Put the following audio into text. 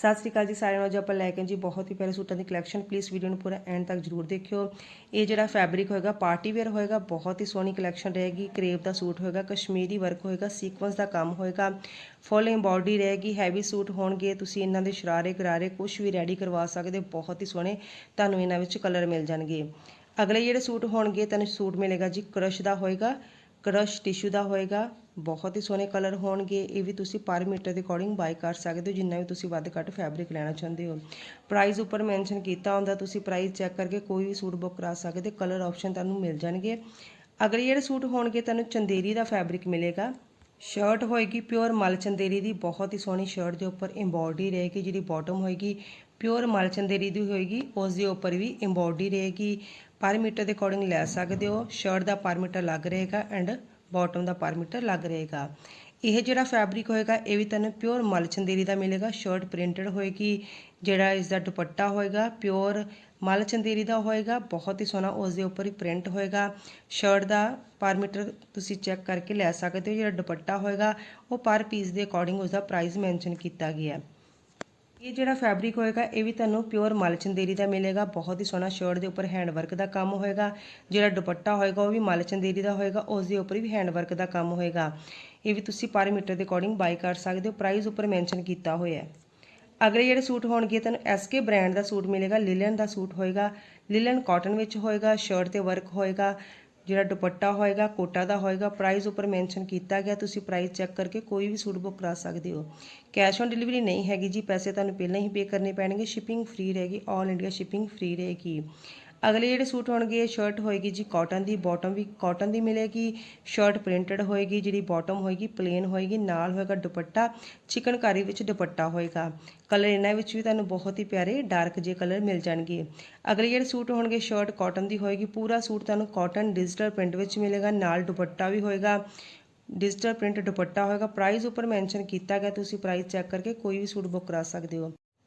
ਸਤਿ ਸ੍ਰੀ ਅਕਾਲ ਜੀ ਸਾਰਿਆਂ ਨੂੰ। ਅੱਜ ਆਪਾਂ ਲੈ ਕੇ ਜੀ ਬਹੁਤ ਹੀ ਪਿਆਰੇ ਸੂਟਾਂ ਦੀ ਕਲੈਕਸ਼ਨ ਪਲੀਜ਼ ਵੀਡੀਓ ਨੂੰ ਪੂਰਾ ਐਂਡ ਤੱਕ ਜਰੂਰ ਦੇਖਿਓ। ਇਹ ਜਿਹੜਾ ਫੈਬਰਿਕ ਹੋਏਗਾ ਪਾਰਟੀ ਵੇਅਰ ਹੋਏਗਾ, ਬਹੁਤ ਹੀ ਸੋਹਣੀ ਕਲੈਕਸ਼ਨ ਰਹੇਗੀ। ਕਰੇਪ ਦਾ ਸੂਟ ਹੋਏਗਾ, ਕਸ਼ਮੀਰੀ ਵਰਕ ਹੋਏਗਾ ਸੀਕੁਐਂਸ ਦਾ ਕੰਮ ਹੋਏਗਾ। ਫੁੱਲ ਐਮਬੋਡੀ ਰਹੇਗੀ ਹੈਵੀ ਸੂਟ ਹੋਣਗੇ। ਤੁਸੀਂ ਇਹਨਾਂ ਦੇ ਸ਼ਰਾਰੇ ਗਰਾਰੇ ਕੁਝ ਵੀ ਰੈਡੀ ਕਰਵਾ ਸਕਦੇ ਹੋ। ਬਹੁਤ ਹੀ ਸੋਹਣੇ ਤੁਹਾਨੂੰ ਇਹਨਾਂ ਵਿੱਚ ਕਲਰ ਮਿਲ ਜਾਣਗੇ। ਅਗਲੇ ਜਿਹੜੇ ਸੂਟ ਹੋਣਗੇ, ਤੁਹਾਨੂੰ ਸੂਟ ਮਿਲੇਗਾ ਜੀ ਕਰਸ਼ ਦਾ ਹੋਏਗਾ। ਕਰਸ਼ ਟਿਸ਼ੂ ਦਾ ਹੋਏਗਾ। ਬਹੁਤ ਹੀ ਸੋਹਣੇ ਕਲਰ ਹੋਣਗੇ। ਇਹ ਵੀ ਤੁਸੀਂ ਪਰ ਮੀਟਰ ਦੇ ਅਕੋਰਡਿੰਗ ਬਾਈ ਕਰ ਸਕਦੇ ਹੋ, ਜਿੰਨਾ ਵੀ ਤੁਸੀਂ ਵੱਧ ਘੱਟ ਫੈਬਰਿਕ ਲੈਣਾ ਚਾਹੁੰਦੇ ਹੋ। ਪ੍ਰਾਈਸ ਉੱਪਰ ਮੈਂਸ਼ਨ ਕੀਤਾ ਹੁੰਦਾ, ਤੁਸੀਂ ਪ੍ਰਾਈਸ ਚੈੱਕ ਕਰਕੇ ਕੋਈ ਵੀ ਸੂਟ ਬੁੱਕ ਕਰਾ ਸਕਦੇ ਕਲਰ ਆਪਸ਼ਨ ਤੁਹਾਨੂੰ ਮਿਲ ਜਾਣਗੇ। ਅਗਲੇ ਜਿਹੜੇ ਸੂਟ ਹੋਣਗੇ, ਤੁਹਾਨੂੰ ਚੰਦੇਰੀ ਦਾ ਫੈਬਰਿਕ ਮਿਲੇਗਾ। ਸ਼ਰਟ ਹੋਏਗੀ ਪਿਓਰ ਮਲ ਚੰਦੇਰੀ ਦੀ, ਬਹੁਤ ਹੀ ਸੋਹਣੀ ਸ਼ਰਟ ਦੇ ਉੱਪਰ ਐਮਬੋਡੀ ਰਹੇਗੀ ਜਿਹੜੀ ਬਾਟਮ ਹੋਏਗੀ। ਪਿਓਰ ਮਲ ਚੰਦੇਰੀ ਦੀ ਹੋਏਗੀ, ਉਸ ਦੇ ਉੱਪਰ ਵੀ ਐਮਬੋਡੀ ਰਹੇਗੀ। ਪਰ ਮੀਟਰ ਦੇ ਅਕੋਰਡਿੰਗ ਲੈ ਸਕਦੇ ਹੋ ਸ਼ਰਟ ਦਾ ਪਰ ਮੀਟਰ ਲੱਗ ਰਹੇਗਾ ਐਂਡ ਬਾਟਮ ਦਾ ਪਰ ਮੀਟਰ ਲੱਗ ਰਹੇਗਾ। ਇਹ ਜਿਹੜਾ ਫੈਬਰਿਕ ਹੋਏਗਾ, ਇਹ ਵੀ ਤੁਹਾਨੂੰ ਪਿਓਰ ਮਲ ਚੰਦੇਰੀ ਦਾ ਮਿਲੇਗਾ ਸ਼ਰਟ ਪ੍ਰਿੰਟਡ ਹੋਏਗੀ, ਜਿਹੜਾ ਇਸ ਦਾ ਦੁਪੱਟਾ ਹੋਏਗਾ ਪਿਓਰ ਮਲ ਚੰਦੇਰੀ ਦਾ ਹੋਏਗਾ, ਬਹੁਤ ਹੀ ਸੋਹਣਾ ਉਸ ਦੇ ਉੱਪਰ ਹੀ ਪ੍ਰਿੰਟ ਹੋਏਗਾ। ਸ਼ਰਟ ਦਾ ਪਰ ਮੀਟਰ ਤੁਸੀਂ ਚੈੱਕ ਕਰਕੇ ਲੈ ਸਕਦੇ ਹੋ, ਜਿਹੜਾ ਦੁਪੱਟਾ ਹੋਏਗਾ, ਉਹ ਪਰ ਪੀਸ ਦੇ ਅਕੋਰਡਿੰਗ ਉਸ ਦਾ ਪ੍ਰਾਈਸ ਮੈਂਸ਼ਨ ਕੀਤਾ ਗਿਆ। ਹੈ ਇਹ ਜਿਹੜਾ ਫੈਬਰਿਕ ਹੋਏਗਾ, ਇਹ ਵੀ ਤੁਹਾਨੂੰ ਪਿਓਰ ਮਾਲਚੰਦੇਰੀ ਦਾ ਮਿਲੇਗਾ, ਬਹੁਤ ਹੀ ਸੋਹਣਾ ਸ਼ਰਟ ਦੇ ਉੱਪਰ ਹੈਂਡ ਵਰਕ ਦਾ ਕੰਮ ਹੋਏਗਾ, ਜਿਹੜਾ ਦੁਪੱਟਾ ਹੋਏਗਾ ਉਹ ਵੀ ਮਾਲਚੰਦੇਰੀ ਦਾ ਹੋਏਗਾ, ਉਸ ਦੇ ਉੱਪਰ ਵੀ ਹੈਂਡ ਵਰਕ ਦਾ ਕੰਮ ਹੋਏਗਾ। ਇਹ ਵੀ ਤੁਸੀਂ ਪਰ ਮੀਟਰ ਦੇ ਅਕੋਰਡਿੰਗ ਬਾਈ ਕਰ ਸਕਦੇ ਹੋ ਪ੍ਰਾਈਸ ਉੱਪਰ ਮੈਂਸ਼ਨ ਕੀਤਾ ਹੋਇਆ ਹੈ। ਅਗਲੇ ਜਿਹੜੇ ਸੂਟ ਹੋਣਗੇ, ਤੁਹਾਨੂੰ ਐਸਕੇ ਬ੍ਰਾਂਡ ਦਾ ਸੂਟ ਮਿਲੇਗਾ ਲਿਲਨ ਦਾ ਸੂਟ ਹੋਏਗਾ ਲਿਲਨ ਕਾਟਨ ਵਿੱਚ ਹੋਏਗਾ ਸ਼ਰਟ ਤੇ ਵਰਕ ਹੋਏਗਾ ਜਿਹੜਾ ਦੁਪੱਟਾ ਹੋਏਗਾ, ਕੋਟਾ ਦਾ ਹੋਏਗਾ ਪ੍ਰਾਈਸ ਉੱਪਰ ਮੈਂਸ਼ਨ ਕੀਤਾ ਗਿਆ, ਤੁਸੀਂ ਪ੍ਰਾਈਸ ਚੈੱਕ ਕਰਕੇ ਕੋਈ ਵੀ ਸੂਟ ਬੁੱਕ ਕਰਾ ਸਕਦੇ ਹੋ। ਕੈਸ਼ ਔਨ ਡਿਲੀਵਰੀ ਨਹੀਂ ਹੈਗੀ ਜੀ, ਪੈਸੇ ਤੁਹਾਨੂੰ ਪਹਿਲਾਂ ਹੀ ਪੇ ਕਰਨੇ ਪੈਣਗੇ ਸ਼ਿਪਿੰਗ ਫ੍ਰੀ ਰਹੇਗੀ 올 ਇੰਡੀਆ ਸ਼ਿਪਿੰਗ ਫ੍ਰੀ ਰਹੇਗੀ। ਅਗਲੇ ਜਿਹੜੇ ਸੂਟ ਹੋਣਗੇ ਸ਼ਰਟ ਹੋਏਗੀ ਜੀ ਕਾਟਨ ਦੀ ਬਾਟਮ ਵੀ ਕਾਟਨ ਦੀ ਮਿਲੇਗੀ ਸ਼ਰਟ ਪ੍ਰਿੰਟਡ ਹੋਏਗੀ, ਜਿਹੜੀ ਬਾਟਮ ਹੋਏਗੀ ਪਲੇਨ ਹੋਏਗੀ, ਨਾਲ ਹੋਏਗਾ ਦੁਪੱਟਾ, ਚਿਕਨਕਾਰੀ ਵਿੱਚ ਦੁਪੱਟਾ ਹੋਏਗਾ। ਕਲਰ ਇਹਨਾਂ ਵਿੱਚ ਵੀ ਤੁਹਾਨੂੰ ਬਹੁਤ ਹੀ ਪਿਆਰੇ ਡਾਰਕ ਜੇ ਕਲਰ ਮਿਲ ਜਾਣਗੇ। ਅਗਲੇ ਜਿਹੜੇ ਸੂਟ ਹੋਣਗੇ ਸ਼ਰਟ ਕਾਟਨ ਦੀ ਹੋਏਗੀ, ਪੂਰਾ ਸੂਟ ਤੁਹਾਨੂੰ ਕਾਟਨ ਡਿਜੀਟਲ ਪ੍ਰਿੰਟ ਵਿੱਚ ਮਿਲੇਗਾ, ਨਾਲ ਦੁਪੱਟਾ ਵੀ ਹੋਏਗਾ ਡਿਜੀਟਲ ਪ੍ਰਿੰਟ ਦੁਪੱਟਾ ਹੋਏਗਾ। ਪ੍ਰਾਈਸ ਉੱਪਰ ਮੈਂਸ਼ਨ ਕੀਤਾ ਗਿਆ, ਤੁਸੀਂ ਪ੍ਰਾਈਸ ਚੈੱਕ ਕਰਕੇ ਕੋਈ ਵੀ ਸੂਟ ਬੁੱਕ ਕਰਾ ਸਕਦੇ ਹੋ।